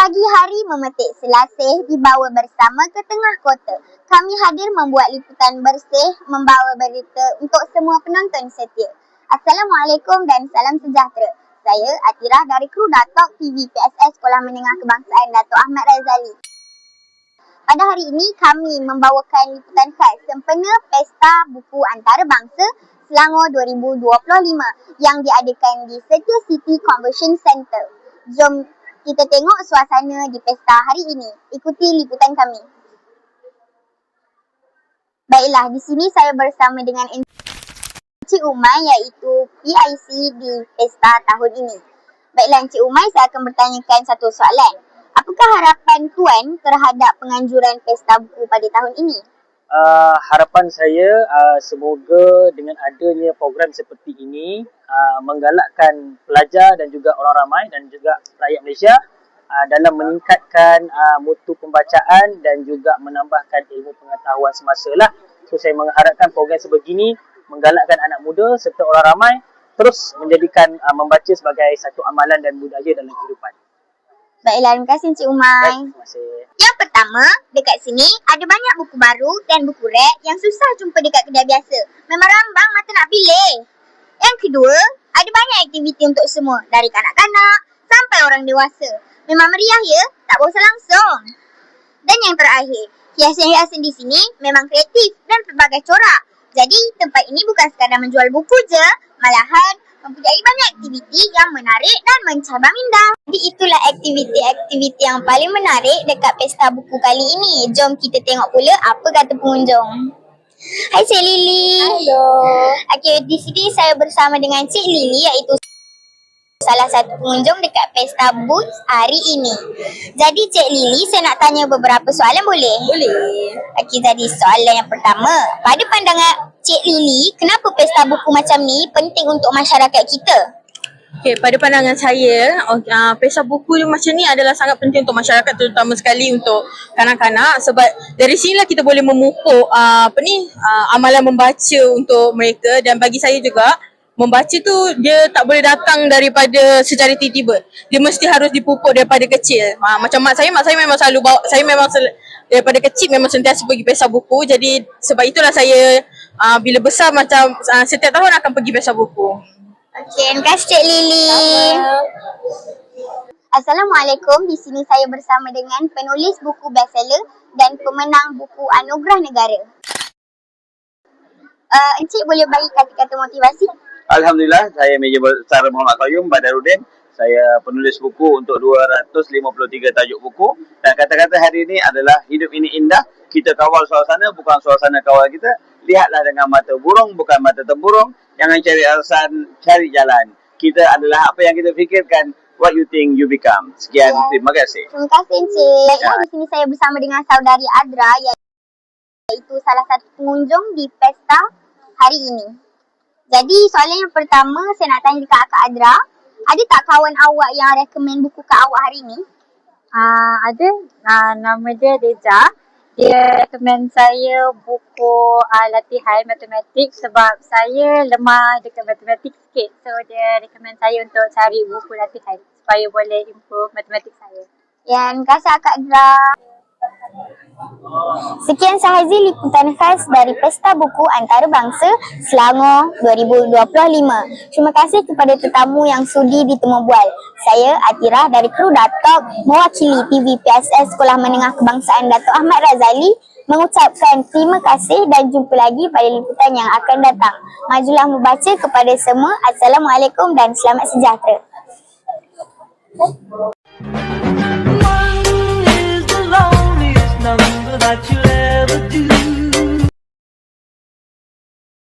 Pagi hari memetik selasih dibawa bersama ke tengah kota. Kami hadir membuat liputan bersih membawa berita untuk semua penonton setia. Assalamualaikum dan salam sejahtera. Saya Atira dari kru Datok TV PSS Sekolah Menengah Kebangsaan Datuk Ahmad Razali. Pada hari ini kami membawakan liputan khas sempena Pesta Buku Antarabangsa Selangor 2025 yang diadakan di Setia City Convention Centre. Jom kita tengok suasana di pesta hari ini. Ikuti liputan kami. Baiklah, di sini saya bersama dengan Encik Umai iaitu PIC di pesta tahun ini. Baiklah Encik Umai, saya akan bertanyakan satu soalan. Apakah harapan Tuan terhadap penganjuran pesta buku pada tahun ini? Uh, harapan saya uh, semoga dengan adanya program seperti ini uh, menggalakkan pelajar dan juga orang ramai dan juga rakyat Malaysia uh, dalam meningkatkan uh, mutu pembacaan dan juga menambahkan ilmu pengetahuan semasa lah. So saya mengharapkan program sebegini menggalakkan anak muda serta orang ramai terus menjadikan uh, membaca sebagai satu amalan dan budaya dalam kehidupan. Baiklah, terima kasih Encik Umai. Baik, terima kasih. Pertama, dekat sini ada banyak buku baru dan buku rek yang susah jumpa dekat kedai biasa. Memang rambang mata nak pilih. Yang kedua, ada banyak aktiviti untuk semua dari kanak-kanak sampai orang dewasa. Memang meriah ya, tak bosan langsung. Dan yang terakhir, hiasan-hiasan di sini memang kreatif dan pelbagai corak. Jadi tempat ini bukan sekadar menjual buku je, malahan mempunyai banyak aktiviti yang menarik dan mencabar minda. Jadi itulah aktiviti-aktiviti yang paling menarik dekat pesta buku kali ini. Jom kita tengok pula apa kata pengunjung. Hai Cik Lily. Hello. Okey, di sini saya bersama dengan Cik Lily iaitu salah satu pengunjung dekat pesta boots hari ini. Jadi Cik Lily, saya nak tanya beberapa soalan boleh? Boleh. Okey, jadi soalan yang pertama. Pada pandangan Cik Lily, kenapa pesta buku macam ni penting untuk masyarakat kita? Okay, pada pandangan saya, uh, pesta buku macam ni adalah sangat penting untuk masyarakat terutama sekali untuk kanak-kanak sebab dari sinilah kita boleh memupuk uh, apa ni uh, amalan membaca untuk mereka dan bagi saya juga membaca tu dia tak boleh datang daripada secara tiba-tiba. Dia mesti harus dipupuk daripada kecil. Uh, macam mak saya, mak saya memang selalu bawa saya memang sel- daripada kecil memang sentiasa pergi pesta buku. Jadi sebab itulah saya uh, bila besar macam uh, setiap tahun akan pergi pesta buku. Okey, terima kasih Cik Lily. Assalamualaikum. Di sini saya bersama dengan penulis buku bestseller dan pemenang buku Anugerah Negara. Uh, Encik boleh bagi kata-kata motivasi? Alhamdulillah, saya Meja Besar Muhammad Qayyum Badarudin. Saya penulis buku untuk 253 tajuk buku. Dan kata-kata hari ini adalah hidup ini indah. Kita kawal suasana, bukan suasana kawal kita. Lihatlah dengan mata burung, bukan mata temburung. Jangan cari alasan, cari jalan. Kita adalah apa yang kita fikirkan. What you think you become. Sekian, Ya. terima kasih. Terima kasih Encik. Ya. di sini saya bersama dengan saudari Adra iaitu salah satu pengunjung di pesta hari ini. Jadi soalan yang pertama saya nak tanya dekat Kak Adra. Ada tak kawan awak yang recommend buku kat awak hari ini? Uh, ada uh, nama dia Deja. Dia recommend saya buku uh, latihan matematik sebab saya lemah dekat matematik sikit. So dia recommend saya untuk cari buku latihan supaya boleh improve matematik saya. Ya, terima kasih Kak Adra. Sekian sahaja liputan khas dari Pesta Buku Antarabangsa Selangor 2025. Terima kasih kepada tetamu yang sudi ditemu bual. Saya Atira dari kru Datok mewakili TV PSS Sekolah Menengah Kebangsaan Datuk Ahmad Razali mengucapkan terima kasih dan jumpa lagi pada liputan yang akan datang. Majulah membaca kepada semua. Assalamualaikum dan selamat sejahtera.